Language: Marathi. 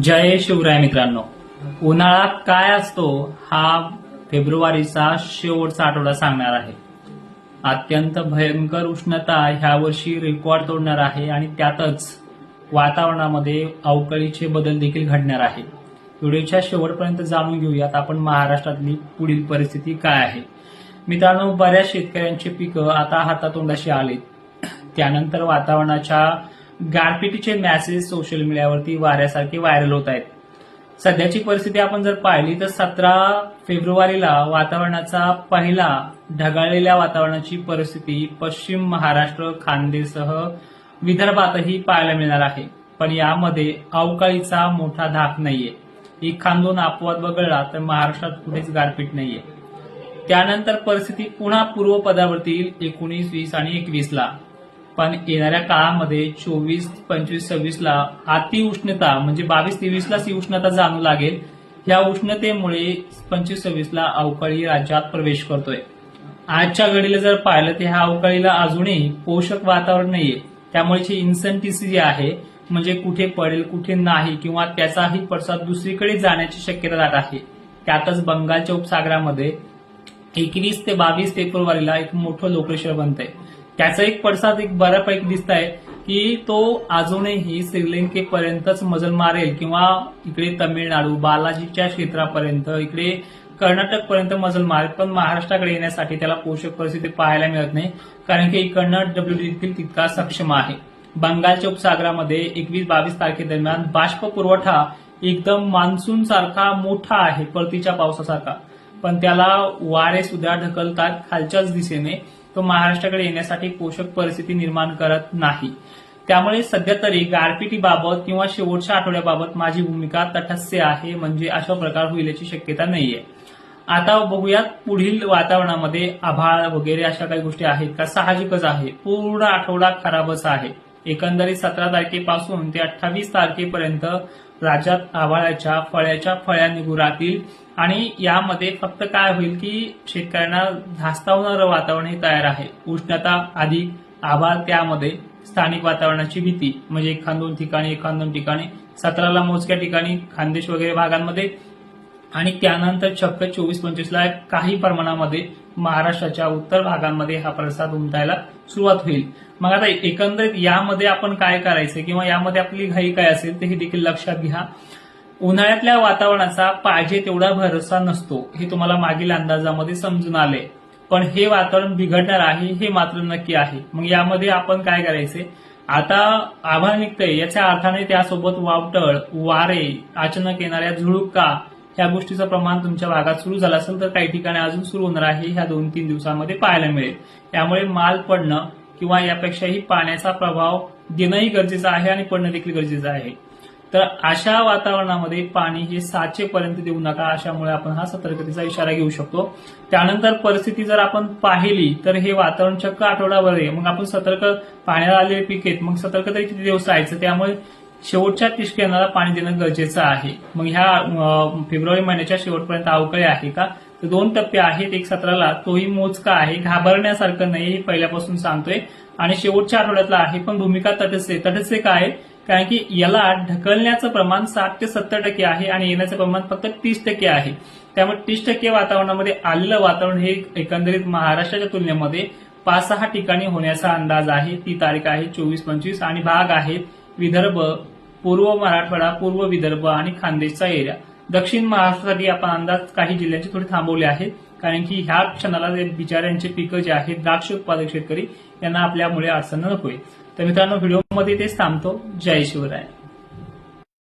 जय शिवराय मित्रांनो. उन्हाळा काय असतो हा फेब्रुवारीचा शेवटचा आठवडा सांगणार आहे. अत्यंत भयंकर उष्णता ह्या वर्षी रेकॉर्ड तोडणार आहे आणि त्यातच वातावरणामध्ये अवकाळीचे बदल देखील घडणार आहे. व्हिडिओच्या शेवटपर्यंत जाणून घेऊयात आपण महाराष्ट्रातली पुढील परिस्थिती काय आहे. मित्रांनो बऱ्याच शेतकऱ्यांची पिकं आता हातातोंडाशी आलीत. त्यानंतर वातावरणाच्या गारपिटीचे मॅसेज सोशल मीडियावरती वाऱ्यासारखे व्हायरल होत आहेत. सध्याची परिस्थिती आपण जर पाहिली तर सतरा फेब्रुवारीला वातावरणाचा पहिला ढगाळलेल्या वातावरणाची परिस्थिती पश्चिम महाराष्ट्र खानदेसह विदर्भातही पाहायला मिळणार आहे. पण यामध्ये अवकाळीचा मोठा धाक नाहीये. एक खांदून अपवाद वगळला तर महाराष्ट्रात कुठेच गारपीट नाहीये. त्यानंतर परिस्थिती पुन्हा पूर्वपदावरती येईल एकोणीस वीस आणि एकवीसला पण येणाऱ्या काळामध्ये चोवीस पंचवीस सव्वीसला अतिउष्णता म्हणजे बावीस तेवीसलाच ही उष्णता जाणू लागेल. या उष्णतेमुळे पंचवीस सव्वीसला अवकाळी राज्यात प्रवेश करतोय. आजच्या घडीला जर पाहिलं तर ह्या अवकाळीला अजूनही पोषक वातावरण नाहीये. त्यामुळे जी इन्सन्टिसी जी आहे म्हणजे कुठे पडेल कुठे नाही किंवा त्याचाही पडसाद दुसरीकडे जाण्याची शक्यता जात आहे. त्यातच बंगालच्या उपसागरामध्ये एकवीस ते बावीस फेब्रुवारीला एक मोठं लोकेशन बनतंय. त्याचा एक पडसाद एक बऱ्यापैकी दिसत आहे की तो अजूनही श्रीलंकेपर्यंतच मजल मारेल किंवा इकडे तमिळनाडू बालाजीच्या क्षेत्रापर्यंत इकडे कर्नाटक पर्यंत मजल मारेल. पण महाराष्ट्राकडे येण्यासाठी त्याला पोषक परिस्थिती पाहायला मिळत नाही कारण की इकडनं डब्ल्यू देखील तितका सक्षम आहे. बंगालच्या उपसागरामध्ये एकवीस बावीस तारखेदरम्यान बाष्प पुरवठा एकदम मान्सून सारखा मोठा आहे परतीच्या पावसासारखा. पण त्याला वारे सुद्धा ढकलतात खालच्याच दिशेने. तो महाराष्ट्राकडे येण्यासाठी पोषक परिस्थिती निर्माण करत नाही. त्यामुळे सध्या तरी गारपिटीबाबत किंवा शेवटच्या आठवड्याबाबत माझी भूमिका तटस्थ आहे म्हणजे अशा प्रकार होईल याची शक्यता नाहीये. आता बघूयात पुढील वातावरणामध्ये आभाळ वगैरे अशा काही गोष्टी आहेत का? साहजिकच आहे. पूर्ण आठवडा खराबच आहे. एकंदरीत सतरा तारखेपासून ते अठ्ठावीस तारखेपर्यंत राज्यात आभाळाच्या फळ्याच्या फळ्या निघू राहतील. आणि यामध्ये फक्त काय होईल की शेतकऱ्यांना धास्तावणारं वातावरण हे तयार आहे. उष्णता अधिक आभाळ त्यामध्ये स्थानिक वातावरणाची भीती. म्हणजे एखाद दोन ठिकाणी एखाद दोन ठिकाणी. सतराला मोजक्या ठिकाणी खानदेश वगैरे भागांमध्ये. आणि त्यानंतर चक्क चोवीस पंचवीसला काही प्रमाणामध्ये महाराष्ट्राच्या उत्तर भागांमध्ये हा प्रसाद उमटायला सुरुवात होईल. मग आता एकंदरीत यामध्ये आपण काय करायचं किंवा यामध्ये आपली घाई काय असेल ते हे देखील लक्षात घ्या. उन्हाळ्यातल्या वातावरणाचा पाहिजे तेवढा भरोसा नसतो हे तुम्हाला मागील अंदाजामध्ये समजून आले. पण हे वातावरण बिघडणार आहे हे मात्र नक्की आहे. मग यामध्ये आपण काय करायचे? आता आभाळ निघतंय याच्या अर्थाने त्यासोबत वावटळ वारे अचानक येणाऱ्या झुळुका ह्या गोष्टीचं प्रमाण तुमच्या भागात सुरू झालं असेल तर काही ठिकाणी अजून सुरू होणार आहे ह्या दोन तीन दिवसांमध्ये पाहायला मिळेल. त्यामुळे माल पडणं किंवा यापेक्षाही पाण्याचा प्रभाव देणंही गरजेचं आहे आणि पडणं देखील गरजेचं आहे. तर अशा वातावरणामध्ये पाणी हे साचेपर्यंत देऊ नका अशामुळे आपण हा सतर्कतेचा इशारा घेऊ शकतो. त्यानंतर परिस्थिती जर आपण पाहिली तर हे वातावरण चक्क आठवडाभर आहे. मग आपण सतर्क पाण्याला आलेले पीक आहेत मग सतर्क तरी किती दिवस राहायचं. त्यामुळे शेवटच्या तिष्केनाला पाणी देणं गरजेचं आहे. मग ह्या फेब्रुवारी महिन्याच्या शेवटपर्यंत अवकाळी आहे का? तर दोन टप्पे आहेत. एक सत्राला. तोही मोजका आहे. घाबरण्यासारखं नाही हे पहिल्यापासून सांगतोय. आणि शेवटच्या आठवड्यातला आहे पण भूमिका तटस्थे. तटस्थे काय आहे? कारण की याला ढकलण्याचं प्रमाण साठ ते सत्तर टक्के आहे आणि येण्याचं प्रमाण फक्त तीस टक्के आहे. त्यामुळे तीस टक्के वातावरणामध्ये आलेलं वातावरण हे एकंदरीत महाराष्ट्राच्या तुलनेमध्ये पाच सहा ठिकाणी होण्याचा अंदाज आहे. ती तारीख आहे चोवीस पंचवीस आणि भाग आहेत. विदर्भ पूर्व मराठवाडा पूर्व विदर्भ आणि खानदेशचा एरिया. दक्षिण महाराष्ट्रासाठी आपण अंदाज काही जिल्ह्यांचे थोडे थांबवले आहेत कारण की ह्या क्षणाला बिचाऱ्यांचे पिकं जे आहेत द्राक्ष उत्पादक शेतकरी यांना आपल्यामुळे अडचण नकोय. तर मित्रांनो व्हिडिओमध्ये तेच थांबतो. जय शिवराय.